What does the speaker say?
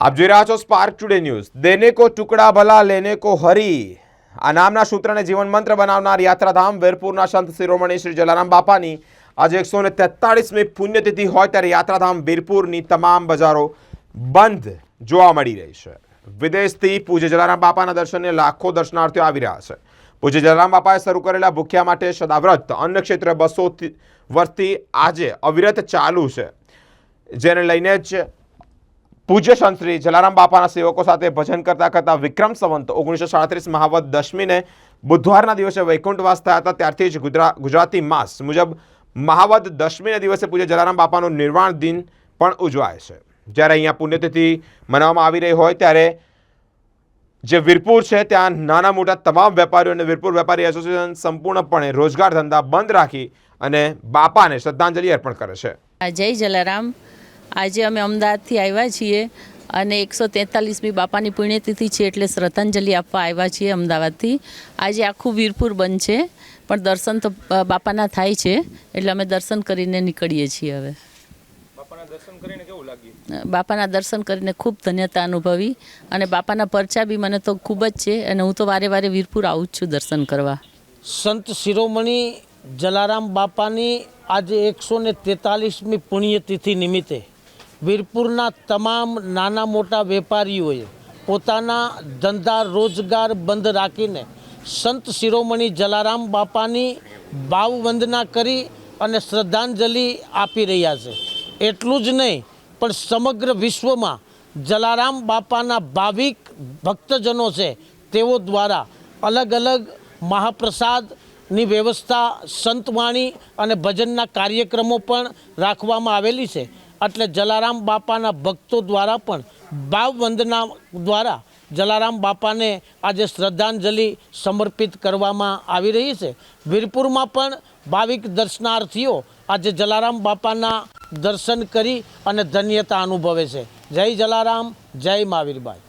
આપ જોઈ રહ્યા છો સ્પાર્ક ટુડે ન્યૂઝ દેને કો ટુકડા ભલા, લેને કો હરી. આ નામના સૂત્રને જીવન મંત્ર બનાવનાર યાત્રાધામ વીરપુરના સંત શિરોમણી શ્રી જલારામ બાપાની આજે એકસો ને તેતાળીસમી પુણ્યતિથિ હોય ત્યારે યાત્રાધામ વીરપુરની તમામ બજારો બંધ જોવા મળી રહી છે. વિદેશથી પૂજ્ય જલારામ બાપાના દર્શને લાખો દર્શનાર્થીઓ આવી રહ્યા છે. પૂજ્ય જલારામ બાપાએ શરૂ કરેલા ભૂખ્યા માટે સદાવ્રત અન્ય ક્ષેત્રે બસો વર્ષથી આજે અવિરત ચાલુ છે. જેને લઈને જ પૂજ્ય સંત જલારામ બાપાના સેવકો સાથે ભજન કરતા કરતા વિક્રમ સંવંત ઓગણીસો સાડત્રીસ મહાવત દશમીને બુધવારના દિવસે વૈકુંઠવાસ થયા હતા. ત્યારથી જ ગુજરા, ગુજરાતી માસ મુજબ મહાવત દશમીને દિવસે પૂજ્ય જલારામ બાપાનો નિર્વાણ દિન પણ ઉજવાય છે. જ્યારે અહીંયા પુણ્યતિથિ મનાવવામાં આવી રહી હોય ત્યારે જે વીરપુર છે, ત્યાં નાના મોટા તમામ વેપારીઓ અને વીરપુર વેપારી એસોસિએશન સંપૂર્ણપણે રોજગાર ધંધા બંધ રાખી અને બાપાને શ્રદ્ધાંજલિ અર્પણ કરે છે. જય જલારામ. આજે અમે અમદાવાદથી આવ્યા છીએ અને એકસો તેતાલીસમી બાપાની પુણ્યતિથિ છે એટલે શ્રદ્ધાંજલિ આપવા આવ્યા છીએ અમદાવાદથી. આજે આખું વીરપુર બંધ છે પણ દર્શન તો બાપાના થાય છે એટલે અમે દર્શન કરીને નીકળીએ છીએ હવે. બાપાના દર્શન કરીને ખૂબ ધન્યતા અનુભવી અને બાપાના પરચા બી મને તો ખૂબ જ છે અને હું તો વારે વારે વીરપુર આવું જ છું દર્શન કરવા. સંત શિરોમણી જલારામ બાપાની આજે એકસો ને તેતાલીસમી પુણ્યતિથિ નિમિત્તે વીરપુરના તમામ નાના મોટા વેપારીઓએ પોતાના ધંધા રોજગાર બંધ રાખીને સંત શિરોમણી જલારામ બાપાની ભાવવંદના કરી અને શ્રદ્ધાંજલિ આપી રહ્યા છે. એટલું જ નહીં, પણ સમગ્ર વિશ્વમાં જલારામ બાપાના ભાવિક ભક્તજનો છે તેઓ દ્વારા અલગ અલગ મહાપ્રસાદની વ્યવસ્થા, સંતવાણી અને ભજનના કાર્યક્રમો પણ રાખવામાં આવેલી છે. એટલે જલારામ બાપાના ભક્તો દ્વારા પણ ભાવ વંદના દ્વારા જલારામ બાપાને આજે શ્રદ્ધાંજલિ સમર્પિત કરવામાં આવી રહી છે. વીરપુરમાં પણ ભાવિક દર્શનાર્થીઓ આજે જલારામ બાપાના દર્શન કરી અને ધન્યતા અનુભવે છે. જય જલારામ, જય મહાવીરભાઈ.